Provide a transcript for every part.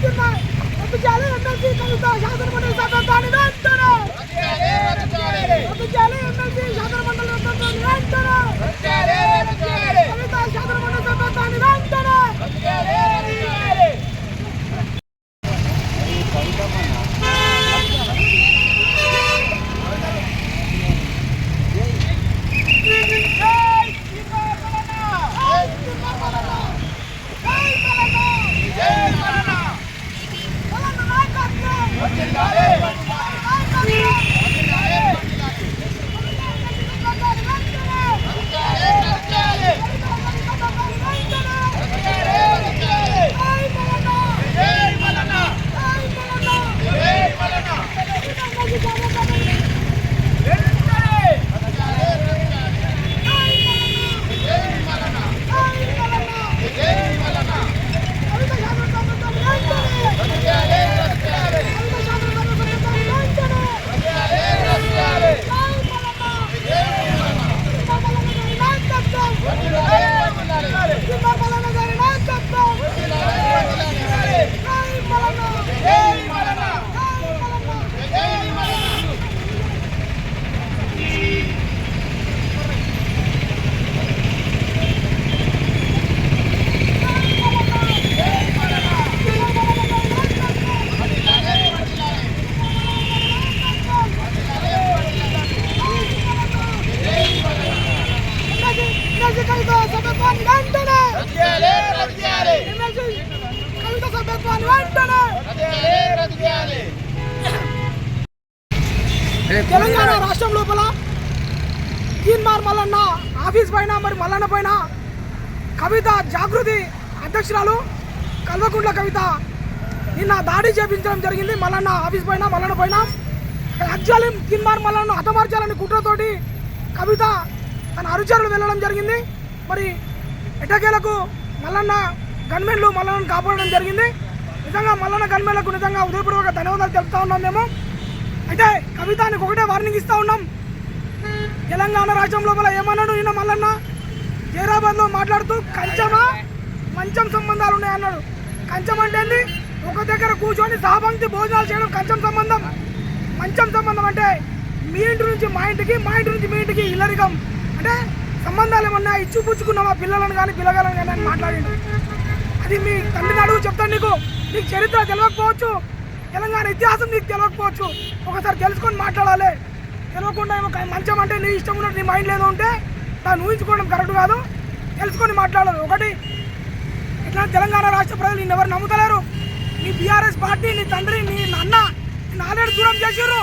MLC తీర్మానం రద్దు చేయాలి ఎమ్మెల్సీ కవిత శాసనమండలి సభ్యత్వాన్ని వెంటనే రద్దు వెంటనే తెలంగాణ రాష్ట్రం లోపల తీన్మార్ మల్లన్న ఆఫీస్ పైన మరి మల్లన్న పైన కవిత జాగృతి అధ్యక్షురాలు కల్వకుంట్ల కవిత నిన్న దాడి చేపించడం జరిగింది. మల్లన్న ఆఫీస్ పైన మల్లన్న పైన అజ్జాలిం తీన్మార్ మల్లన్న హతమార్చాలని కుట్రతోటి కవిత తన అనుచరులు వెళ్ళడం జరిగింది. మరి ఎటకేలకు మల్లన్న గన్మెన్లు మల్లన్నను కాపాడడం జరిగింది. నిజంగా మల్లన్న గన్మెన్లకు నిజంగా ఉదయపూర్వక ధన్యవాదాలు తెలుపుతా ఉన్నాం మేము. అయితే కవితానికి ఒకటే వార్నింగ్ ఇస్తా ఉన్నాం. తెలంగాణ రాష్ట్రం లోపల ఏమన్నాడు నిన్న మల్లన్న? జైరాబాద్లో మాట్లాడుతూ కంచమా మంచం సంబంధాలు ఉన్నాయన్నాడు. కంచం అంటే ఏంది? ఒక దగ్గర కూర్చొని సహపంక్తి భోజనాలు చేయడం కంచం సంబంధం. మంచం సంబంధం అంటే మీ ఇంటి నుంచి మా ఇంటికి మా ఇంటి నుంచి మీ ఇంటికి ఇల్లరికం. అంటే సంబంధాలు ఏమన్నా ఇచ్చు పుచ్చుకున్నామా పిల్లలను కానీ పిల్లగాలను కానీ అని మాట్లాడిండు. అది మీ తండ్రిని అడుగు చెప్తాను నీకు. నీకు చరిత్ర తెలియకపోవచ్చు తెలంగాణ ఇతిహాసం నీకు తెలియకపోవచ్చు ఒకసారి తెలుసుకొని మాట్లాడాలి. తెలియకుండా ఏమో మంచం అంటే నీ ఇష్టం ఉన్నట్టు నీ మైండ్ ఏదో ఉంటే దాన్ని ఊహించుకోవడం కరెక్ట్ కాదు. తెలుసుకొని మాట్లాడాలి. ఒకటి ఇట్లా తెలంగాణ రాష్ట్ర ప్రజలు నిన్ను ఎవరు నమ్ముతలేరు? నీ బీఆర్ఎస్ పార్టీ నీ తండ్రి నీ నాన్న నాలుగేడు దూరం చేసారు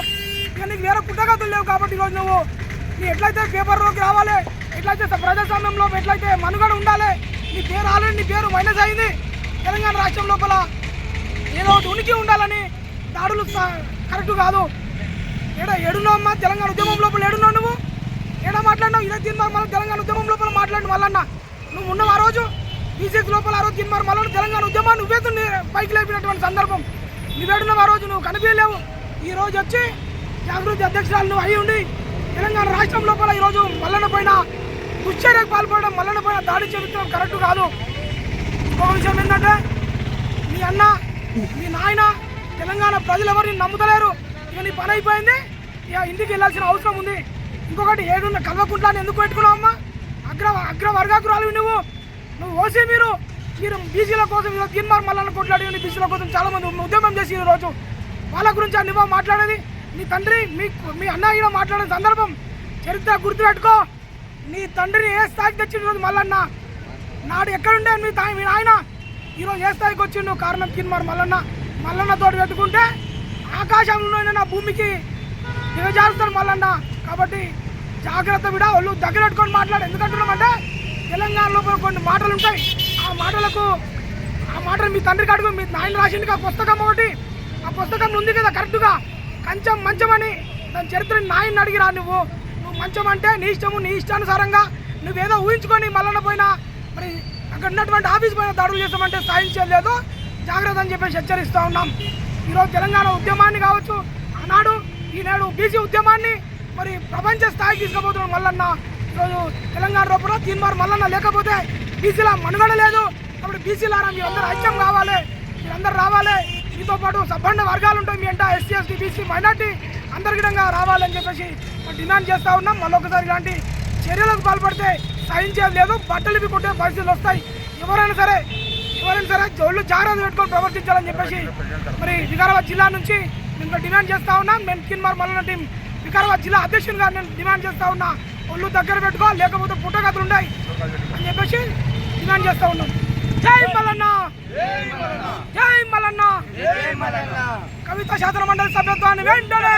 ఇక నీకు వేరే పుట్టగతులు లేవు కాబట్టి ఈరోజు నువ్వు. నీ ఎట్లయితే పేపర్లోకి రావాలి ఎట్లయితే ప్రజాస్వామ్యంలో ఎట్లయితే మనుగడ ఉండాలి నీ పేరు ఆల్రెడీ నీ పేరు మైనస్ అయింది. తెలంగాణ రాష్ట్రం లోపల ఏదో ఒకటి ఉనికి ఉండాలని దాడులు కరెక్ట్ కాదు. ఏడ ఏడున్నావు అమ్మా? తెలంగాణ ఉద్యమం లోపల ఏడున్నావు నువ్వు? ఏడా మాట్లాడినావు? ఇదే తిన్మార్ మళ్ళీ తెలంగాణ ఉద్యమం లోపల మాట్లాడిన వాళ్ళన్న నువ్వు ఉన్నావు ఆ రోజు? బీసీఎస్ లోపల ఆ రోజు తిన్మార్ మళ్ళీ తెలంగాణ ఉద్యమాన్ని నువ్వే పైకి లేపినటువంటి సందర్భం. నువ్వేడున్నావు ఆ రోజు? నువ్వు కనిపించలేవు. ఈ రోజు వచ్చి జాగృతి అధ్యక్షురాలు నువ్వు అయి ఉండి తెలంగాణ రాష్ట్రం లోపల ఈరోజు మల్లన్న పైన దుశ్చర్యకు పాల్పడడం మల్లన్న పైన దాడి చేపించడం కరెక్ట్ కాదు. ఇంకో విషయం ఏంటంటే మీ అన్న మీ నాయన తెలంగాణ ప్రజలు ఎవరిని నమ్ముతలేరు. ఇక నీ పని అయిపోయింది ఇక ఇంటికి వెళ్ళాల్సిన అవసరం ఉంది. ఇంకొకటి ఏడున్న కల్వకుంట్లాన్ని ఎందుకు పెట్టుకున్నావు అమ్మా? అగ్ర అగ్రవర్గాకురాలు నువ్వు. నువ్వు ఓసీ మీరు. మీరు బీసీల కోసం ఈరోజు గిన్మార్ మల్లన్న కొట్లాడి బీసీల కోసం చాలామంది ఉద్యమం చేసి ఈరోజు వాళ్ళ గురించి అన్ని మాట్లాడేది. మీ తండ్రి మీ మీ అన్న ఈడ మాట్లాడిన సందర్భం చరిత్ర గుర్తుపెట్టుకో. నీ తండ్రిని ఏ స్థాయికి తెచ్చిన రోజు మల్లన్న? నాడు ఎక్కడుండే మీ తా మీ నాయన? ఈరోజు ఏ స్థాయికి వచ్చిండు కారణం కిన్మార్ మల్లన్న? మల్లన్న తోటి పెట్టుకుంటే ఆకాశంలో నా భూమికి దిగజారుతాడు మల్లన్న. కాబట్టి జాగ్రత్త విడ వాళ్ళు దగ్గర పెట్టుకొని మాట్లాడు. ఎందుకంటున్నామంటే తెలంగాణ లోపల కొన్ని మాటలు ఉంటాయి ఆ మాటలకు ఆ మాటలు మీ తండ్రికి అడుగు. మీ నాయన రాసింది ఆ పుస్తకం ఒకటి. ఆ పుస్తకం ఉంది కదా కరెక్ట్గా. కంచం మంచమని దాని చరిత్రని నాయన్ని అడిగిరా నువ్వు? మంచం అంటే నీ ఇష్టము నీ ఇష్టానుసారంగా నువ్వేదో ఊహించుకొని మళ్ళన పోయినా మరి అక్కడ ఉన్నటువంటి ఆఫీస్ పైన దాడులు చేస్తామంటే సాధించలేదు జాగ్రత్త అని చెప్పేసి హెచ్చరిస్తూ ఉన్నాం. ఈరోజు తెలంగాణ ఉద్యమాన్ని కావచ్చు ఆనాడు ఈనాడు బీసీ ఉద్యమాన్ని మరి ప్రపంచ స్థాయికి తీసుకుపోతున్నాడు మల్లన్న. ఈరోజు తెలంగాణ లోపల తీన్మార్ మల్లన్న లేకపోతే బీసీల మనుగడ లేదు. కాబట్టి బీసీలారా మీ అందరూ ఐక్యం కావాలి మీరందరూ రావాలి. మీతో పాటు సబ్బండ వర్గాలు ఉంటాయి మీ అంట ఎస్సీ ఎస్టీ బీసీ మైనార్టీ అందరి విధంగా రావాలని చెప్పేసి డిమాండ్ చేస్తూ ఉన్నాం. మళ్ళొకసారి ఇలాంటి చర్యలకు పాల్పడితే సహించేది లేదు బట్టలు ఇవి పరిస్థితులు వస్తాయి. ఎవరైనా సరే ఎవరైనా సరే జోళ్ళు జాగ్రత్త పెట్టుకొని ప్రవర్తించాలని చెప్పేసి మరి వికారాబాద్ జిల్లా నుంచి మేము డిమాండ్ చేస్తా ఉన్నాం. మేము కిన్మార్ మల్లన్న టీం వికారాబాద్ జిల్లా అధ్యక్షునిగా నేను డిమాండ్ చేస్తా ఉన్నా. ఒళ్ళు దగ్గర పెట్టుకో లేకపోతే పుట్టగతులు ఉన్నాయి అని చెప్పేసి డిమాండ్ చేస్తా ఉన్నాం. జై మల్లన్న! జై మల్లన్న! కవిత శాసన మండలి సభ్యత్వాన్ని వెంటనే